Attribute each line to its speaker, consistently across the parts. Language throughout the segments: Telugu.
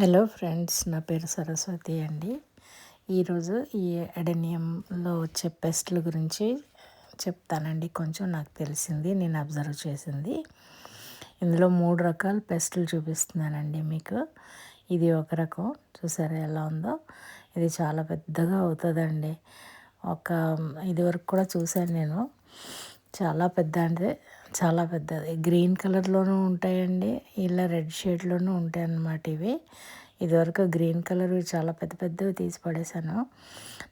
Speaker 1: హలో ఫ్రెండ్స్ నా పేరు సరస్వతి అండి. ఈరోజు ఈ అడెనియంలో వచ్చే పెస్ట్ల గురించి చెప్తానండి. కొంచెం నాకు తెలిసింది నేను అబ్జర్వ్ చేసింది. ఇందులో మూడు రకాల పెస్ట్లు చూపిస్తున్నానండి మీకు. ఇది ఒక రకం చూసారా ఎలా ఉందో? ఇది చాలా పెద్దగా అవుతుందండి. ఒక ఇది వరకు కూడా చూశాను నేను. చాలా పెద్ద అంటే చాలా పెద్దది. గ్రీన్ కలర్లోనూ ఉంటాయండి. ఇలా రెడ్ షేడ్లోనూ ఉంటాయి అన్నమాట ఇవి. ఇదివరకు గ్రీన్ కలర్ చాలా పెద్ద పెద్దవి తీసి పడేశాను.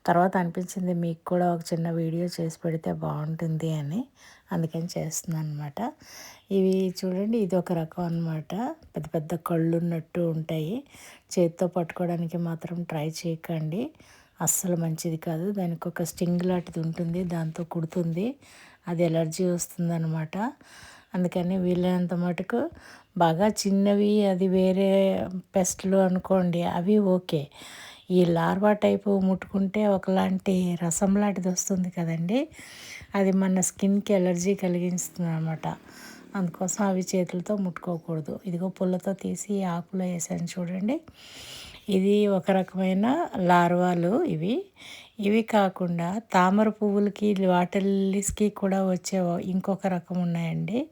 Speaker 1: తర్వాత అనిపించింది మీకు కూడా ఒక చిన్న వీడియో చేసి పెడితే బాగుంటుంది అని అందుకని చేస్తున్నాను అనమాట ఇవి చూడండి ఇది ఒక రకం అనమాట పెద్ద పెద్ద కళ్ళు ఉన్నట్టు ఉంటాయి. చేతితో పట్టుకోవడానికి మాత్రం ట్రై చేయకండి. అస్సలు మంచిది కాదు. దానికి ఒక స్టింగ్ లాంటిది ఉంటుంది. దాంతో కుడుతుంది. అది ఎలర్జీ వస్తుందన్నమాట. అందుకని వీలైనంత మటుకు బాగా చిన్నవి అది వేరే పెస్ట్లు అనుకోండి అవి ఓకే. ఈ లార్వా టైపు ముట్టుకుంటే ఒకలాంటి రసం లాంటిది వస్తుంది కదండి. అది మన స్కిన్కి ఎలర్జీ కలిగిస్తుంది అనమాట అందుకోసం అవి చేతులతో ముట్టుకోకూడదు. ఇదిగో పుల్లతో తీసి ఆకులో వేసాను చూడండి. ఇది ఒక రకమైన లార్వాలు ఇవి. ఇవి కాకుండా తామర పువ్వులకి వాటర్ కూడా వచ్చే ఇంకొక రకం ఉన్నాయండి.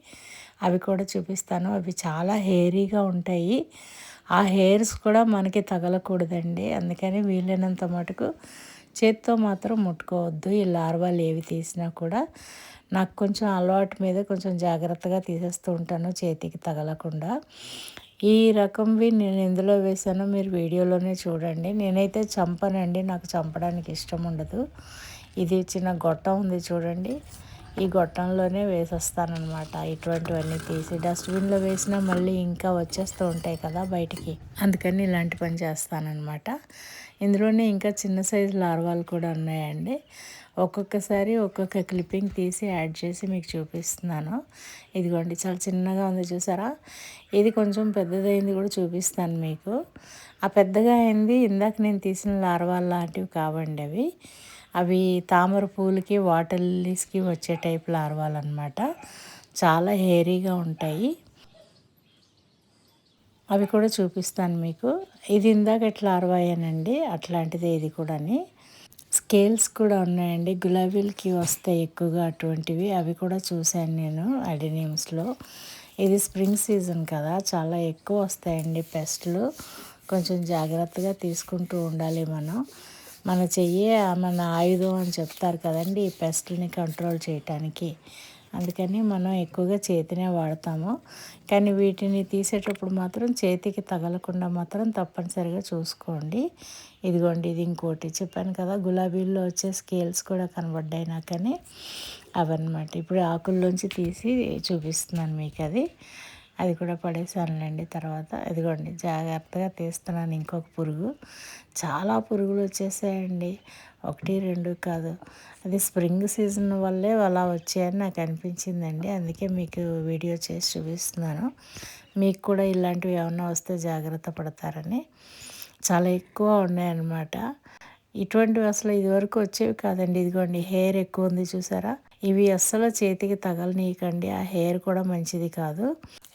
Speaker 1: అవి కూడా చూపిస్తాను. అవి చాలా హెయిరీగా ఉంటాయి. ఆ హెయిర్స్ కూడా మనకి తగలకూడదండి. అందుకని వీలైనంత మటుకు చేత్తో మాత్రం ముట్టుకోవద్దు. ఈ లార్వాలు ఏవి తీసినా కూడా నాకు కొంచెం అలవాటు మీద కొంచెం జాగ్రత్తగా తీసేస్తూ ఉంటాను చేతికి తగలకుండా. ఈ రకంవి నేను ఎందులో వేసానో మీరు వీడియోలోనే చూడండి. నేనైతే చంపనండి నాకు చంపడానికి ఇష్టం ఉండదు. ఇది చిన్న గొట్టం ఉంది చూడండి. ఈ గొట్టంలోనే వేసేస్తానమాట ఇటువంటివన్నీ తీసి డస్ట్బిన్లో వేసినా మళ్ళీ ఇంకా వచ్చేస్తూ ఉంటాయి కదా బయటికి. అందుకని ఇలాంటి పని చేస్తానన్నమాట. ఇందులోనే ఇంకా చిన్న సైజు లార్వాలు కూడా ఉన్నాయండి. ఒక్కొక్కసారి ఒక్కొక్క క్లిప్పింగ్ తీసి యాడ్ చేసి మీకు చూపిస్తున్నాను. ఇదిగోండి చాలా చిన్నగా ఉంది చూసారా? ఇది కొంచెం పెద్దదైంది కూడా చూపిస్తాను మీకు. ఆ పెద్దగా అయింది. ఇందాక నేను తీసిన లార్వాల్ లాంటివి కావండి అవి. అవి తామర పూలకి వాటర్ లిలీస్కి వచ్చే టైప్ లార్వాలు అనమాట చాలా హెయిరీగా ఉంటాయి. అవి కూడా చూపిస్తాను మీకు. ఇది ఇందాక ఎట్లా అరవాయనండి అట్లాంటిది ఇది కూడాని. స్కేల్స్ కూడా ఉన్నాయండి. గులాబీలకి వస్తాయి ఎక్కువగా అటువంటివి. అవి కూడా చూశాను నేను అడినియమ్స్లో ఇది స్ప్రింగ్ సీజన్ కదా. చాలా ఎక్కువ వస్తాయండి పెస్ట్లు. కొంచెం జాగ్రత్తగా తీసుకుంటూ ఉండాలి మనం. మన చెయ్యే మన ఆయుధం అని చెప్తారు కదండి ఈ పెస్ట్ని కంట్రోల్ చేయటానికి. అందుకని మనం ఎక్కువగా చేతినే వాడతాము. కానీ వీటిని తీసేటప్పుడు మాత్రం చేతికి తగలకుండా మాత్రం తప్పనిసరిగా చూసుకోండి. ఇదిగోండి ఇది ఇంకోటి చెప్పాను కదా గులాబీల్లో వచ్చే స్కేల్స్ కూడా కనబడ్డాయి నాకని అవన్నమాట. ఇప్పుడు ఆకుల్లోంచి తీసి చూపిస్తున్నాను మీకు అది. అది కూడా పడేసానులేండి తర్వాత. ఇదిగోండి జాగ్రత్తగా తీస్తున్నాను ఇంకొక పురుగు. చాలా పురుగులు వచ్చేసాయండి. ఒకటి రెండు కాదు. అది స్ప్రింగ్ సీజన్ వల్లే అలా వచ్చాయని నాకు అనిపించిందండి. అందుకే మీకు వీడియో చేసి చూపిస్తున్నాను. మీకు కూడా ఇలాంటివి ఏమన్నా వస్తే జాగ్రత్త పడతారని. చాలా ఎక్కువ ఉన్నాయన్నమాట. ఇటువంటివి అసలు ఇదివరకు వచ్చేవి కాదండి. ఇదిగోండి హెయిర్ ఎక్కువ ఉంది చూసారా? ఇవి అస్సలు చేతికి తగలనీయకండి. ఆ హెయిర్ కూడా మంచిది కాదు.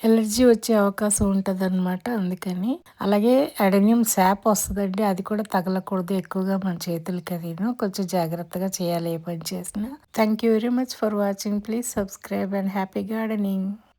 Speaker 1: ఎలర్జీ వచ్చే అవకాశం ఉంటుంది అనమాట అందుకని. అలాగే అడెనియం శాప్ వస్తుందండి. అది కూడా తగలకూడదు. ఎక్కువగా మన చేతులకి అది కొంచెం జాగ్రత్తగా చేయాలి ఏ పని చేసినా. Thank you very much for watching please subscribe and happy gardening